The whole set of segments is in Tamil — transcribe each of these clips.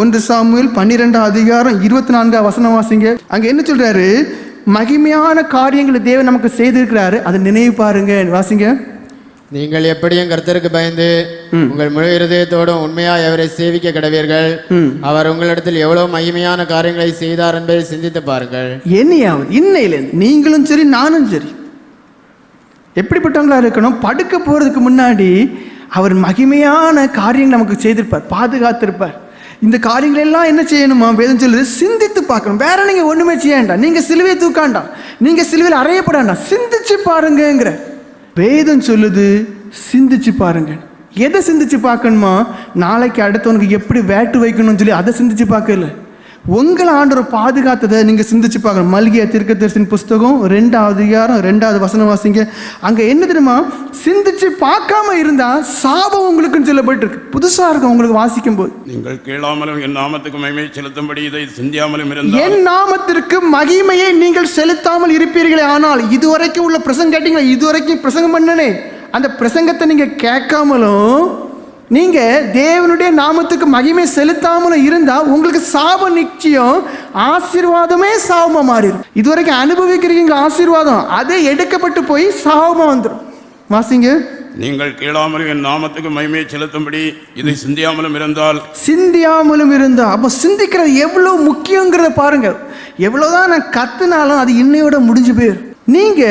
ஒன்று சாமுவேல் பன்னிரெண்டாம் அதிகாரம் இருபத்தி நான்காம் வசனம் வாசிங்க. அங்க என்ன சொல்றாரு? மகிமையான காரியங்களை தேவன் நமக்கு செய்திருக்கிறாரு. அதை நினைவு பாருங்க. வாசிங்க. நீங்கள் எப்படியும் கர்த்தருக்கு பயந்து உங்கள் முழு இருதயத்தோடும் உண்மையாய் அவரை சேவிக்க கடவீர்கள். அவர் உங்களிடத்தில் எவ்வளவு மகிமையான காரியங்களை செய்தார் என்பதை சிந்தித்து பாருங்கள். என்னையாவது இன்னையிலேருந்து நீங்களும் சரி நானும் சரி எப்படிப்பட்டவங்களா இருக்கணும்? படுக்க போறதுக்கு முன்னாடி அவர் மகிமையான காரியங்கள் நமக்கு செய்திருப்பார் பாதுகாத்திருப்பார். இந்த காரியங்கள் எல்லாம் என்ன செய்யணுமா? வேதம் சொல்லுது சிந்தித்து பார்க்கணும். வேற நீங்க ஒண்ணுமே செய்ய வேண்டாம். நீங்க சிலுவையை தூக்காண்டாம் நீங்க சிலுவையில் அறையப்பட வேண்டாம். சிந்திச்சு பாருங்கங்கிற. வேதம் சொல்லுது சிந்திச்சு பாருங்க. எதை சிந்திச்சு பார்க்கணுமா? நாளைக்கு அடுத்தவனுக்கு எப்படி வேட்டு வைக்கணும்னு சொல்லி அதை சிந்திச்சு பார்க்கல. உங்களை ஆண்டவர் பாதுகாத்ததை நீங்க சிந்திச்சு பார்க்கணும். மல்கிய தீர்க்கதரிசன புஸ்தகம் ரெண்டாவது அதிகாரம் ரெண்டாவது வசனம் வாசிங்க. அங்க என்ன தெரியுமா? சிந்திச்சு பார்க்காம இருந்தா சாபம் உங்களுக்குன்னு சொல்லப்பட்டிருக்கு புதுசா இருக்கும் உங்களுக்கு வாசிக்கும் போது நீங்கள் கேளாமலும் என் நாமத்துக்கு மகிமை செலுத்தும்படி இதை சிந்தியாமலும் இருந்தால் என் நாமத்திற்கு மகிமையை நீங்கள் செலுத்தாமல் இருப்பீர்களே ஆனால் இதுவரைக்கும் உள்ள பிரசங்கம் கேட்டீங்களா? இதுவரைக்கும் பிரசங்கம் பண்ணனே. அந்த பிரசங்கத்தை நீங்க கேட்காமலும் நீங்க தேவனுடைய நாமத்துக்கு மகிமை செலுத்தாமலும் இருந்தா உங்களுக்கு சாபம் நிச்சயம் ஆசீர்வாதமே சாபமா மாறிடும் இதுவரைக்கும் அனுபவிக்கிறீங்க ஆசீர்வாதம். அதை எடுக்கப்பட்டு போய் சாபமா வந்துடும் வாசிங்க. நீங்கள் கேளாமலும் என் நாமத்துக்கு மகிமை செலுத்தும்படி இதை சிந்தியாமலும் இருந்தால். சிந்தியாமலும் இருந்தா. அப்போ சிந்திக்கிறது எவ்வளோ முக்கியங்கிறத பாருங்க எவ்வளோதான் நான் கத்துனாலும் அது இன்னையோட முடிஞ்சு போயிடும் நீங்க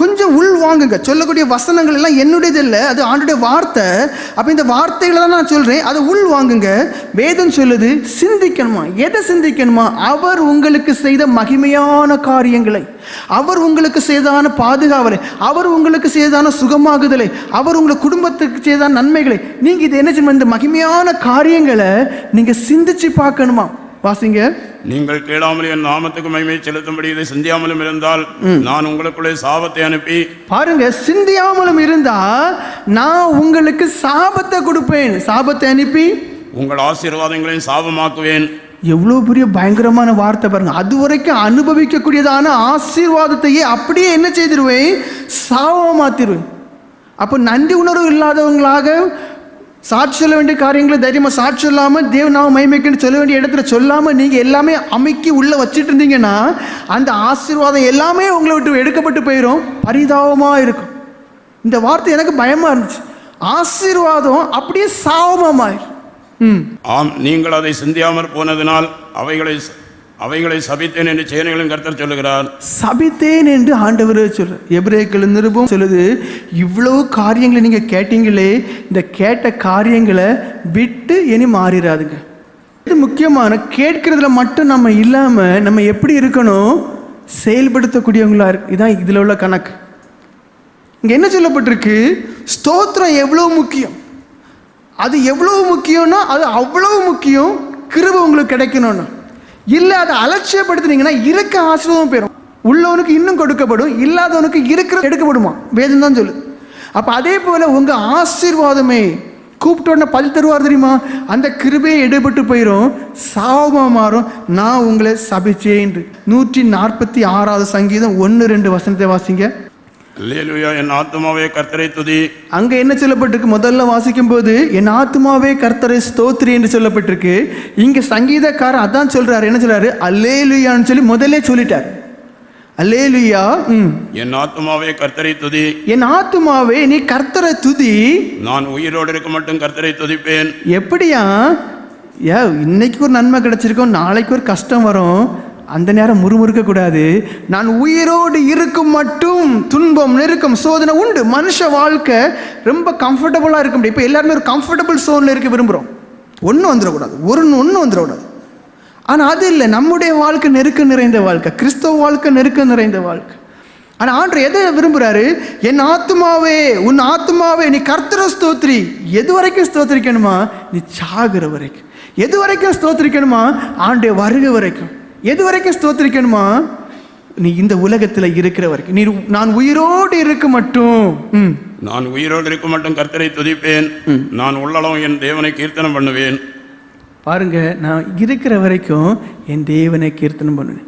கொஞ்சம் உள் வாங்குங்க. சொல்லக்கூடிய வசனங்கள் எல்லாம் என்னுடையது இல்லை அது ஆண்டுடைய வார்த்தை. அப்போ இந்த வார்த்தைகளை தான் நான் சொல்கிறேன் அதை உள் வாங்குங்க. வேதம் சொல்லுது சிந்திக்கணுமா? எதை சிந்திக்கணுமா? அவர் உங்களுக்கு செய்த மகிமையான காரியங்களை. அவர் உங்களுக்கு செய்தான பாதுகாவலை. அவர் உங்களுக்கு செய்தான சுகமாகுதலை. அவர் உங்களை குடும்பத்துக்கு செய்தான நன்மைகளை. நீங்கள் இது என்ன செய்யணும்? இந்த மகிமையான காரியங்களை நீங்கள் சிந்திச்சு பார்க்கணுமா? வாசிங்க. நீங்கள் கேளாமல் என் நாமத்துக்கு மகிமை செலுத்தும்படி இதை சிந்தியாமலும் இருந்தால் நான் உங்களுக்குள்ளே சாபத்தை அனுப்பி பாருங்க சிந்தியாமலும் இருந்தா நான் உங்களுக்கு சாபத்தை கொடுப்பேன். சாபத்தை அனுப்பி உங்கள் ஆசீர்வாதங்களையும் சாபமாக்குவேன். எவ்வளோ பெரிய பயங்கரமான வார்த்தை பாருங்க. அது வரைக்கும் அனுபவிக்கக்கூடியதான ஆசீர்வாதத்தையே அப்படியே என்ன செய்திருவேன்? சாபமாக மாத்திருவேன் அப்போ நன்றி உணர்வு இல்லாதவங்களாக சாட்சி சொல்ல வேண்டிய காரியங்களை தைரியமாக சாட்சி சொல்லாமல் தேவ நாம மகிமைக்குன்னு சொல்ல வேண்டிய இடத்துல சொல்லாமல் நீங்கள் எல்லாமே அமைக்கி உள்ளே வச்சுட்டு இருந்தீங்கன்னா அந்த ஆசீர்வாதம் எல்லாமே உங்களை விட்டு எடுக்கப்பட்டு போயிடும் பரிதாபமாக இருக்கும். இந்த வார்த்தை எனக்கு பயமாக இருந்துச்சு. ஆசீர்வாதம் அப்படியே சாபமாயிரு ம் ஆம் நீங்கள் அதை சிந்தியாமற் போனதினால் அவைகளை அவைகளை சபித்தேன் என்று சேனைகளும் கர்த்தர் சொல்லுகிறார். சபித்தேன் என்று ஆண்டவர் சொல்ற எபிரேக்கள் நிருபம் சொல்லுது இவ்வளவு காரியங்களை நீங்க கேட்டீங்களே இந்த கேட்ட காரியங்களை விட்டு இனி மாறிடாதுங்க இது முக்கியமான கேட்கறதுல மட்டும் நம்ம இல்லாம நம்ம எப்படி இருக்கணும்? செயல்படுத்தக்கூடியவங்களா இருக்கு இதான் இதுல உள்ள கணக்கு. இங்க என்ன சொல்லப்பட்டிருக்கு? ஸ்தோத்திரம் எவ்வளவு முக்கியம்? அது எவ்வளவு முக்கியம்னா அது அவ்வளவு முக்கியம் கிருப உங்களுக்கு கிடைக்கணும்னா. இல்லை அதை அலட்சியப்படுத்துனீங்கன்னா இருக்க ஆசீர்வாதம் போயிடும் உள்ளவனுக்கு இன்னும் கொடுக்கப்படும் இல்லாதவனுக்கு இருக்கிற எடுக்கப்படுமா? வேதம் தான் சொல்லு அப்போ அதே போல் உங்கள் ஆசீர்வாதமே கூப்பிட்ட உடனே பல் தருவார் தெரியுமா? அந்த கிருபையை எடுபட்டு போயிடும் சாபமாக மாறும். நான் உங்களை சபிச்சேன் நூற்றி நாற்பத்தி ஆறாவது சங்கீதம் ஒன்று ரெண்டு வசனத்தை வாசிங்க. என் ஆத்துமாவே கர்த்தரை துதி. அங்க என்ன சொல்லப்பட்டிருக்கு? முதல்ல வாசிக்கும் போது என் ஆத்மாவே கர்த்தரை ஸ்தோத்ரி என்று சொல்லப்பட்டிருக்கு. இங்க சங்கீதக்காரர் அதான் சொல்றாரு. என்ன சொல்றாரு? அல்லேலுயான்னு சொல்லி முதல்ல சொல்லிட்டார். அல்லேலுயா என் ஆத்துமாவே கர்த்தரை துதி. என் ஆத்மாவே நீ கர்த்தரை துதி. நான் உயிரோடு இருக்க மட்டும் கர்த்தரை துதிப்பேன். எப்படியா? ஏ இன்னைக்கு ஒரு நன்மை கிடைச்சிருக்கும் நாளைக்கு ஒரு கஷ்டம் வரும். அந்த நேரம் முறுமுறுக்கக்கூடாது நான் உயிரோடு இருக்கும் மட்டும் துன்பம் நெருக்கம் சோதனை உண்டு. மனுஷ வாழ்க்கை ரொம்ப கம்ஃபர்டபுளாக இருக்க முடியும். இப்போ எல்லாருமே ஒரு கம்ஃபர்டபுள் சோனில் இருக்க விரும்புகிறோம் ஒன்றும் வந்துடக்கூடாது. ஒரு ஒன்றும் வந்துடக்கூடாது. ஆனால் அது இல்லை. நம்முடைய வாழ்க்கை நெருக்கம் நிறைந்த வாழ்க்கை. கிறிஸ்தவ வாழ்க்கை நெருக்கம் நிறைந்த வாழ்க்கை. ஆனால் ஆண்டு எதை விரும்புகிறாரு என் ஆத்மாவே உன் ஆத்மாவே நீ கர்த்தர ஸ்தோத்ரி எது வரைக்கும் ஸ்தோத்திரிக்கணுமா? நீ சாகிற வரைக்கும். எது வரைக்கும் ஸ்தோத்திரிக்கணுமா? ஆண்டு வருகை வரைக்கும். எது வரைக்கும் ஸ்தோத்திரிக்கணுமா? நீ இந்த உலகத்தில் இருக்கிற வரைக்கும். நீ நான் உயிரோடு இருக்க மட்டும். நான் உயிரோடு இருக்க மட்டும் கர்த்தரை துதிப்பேன். நான் உள்ளளவும் என் தேவனை கீர்த்தனம் பண்ணுவேன். பாருங்க நான் இருக்கிற வரைக்கும் என் தேவனை கீர்த்தனம் பண்ணுவேன்.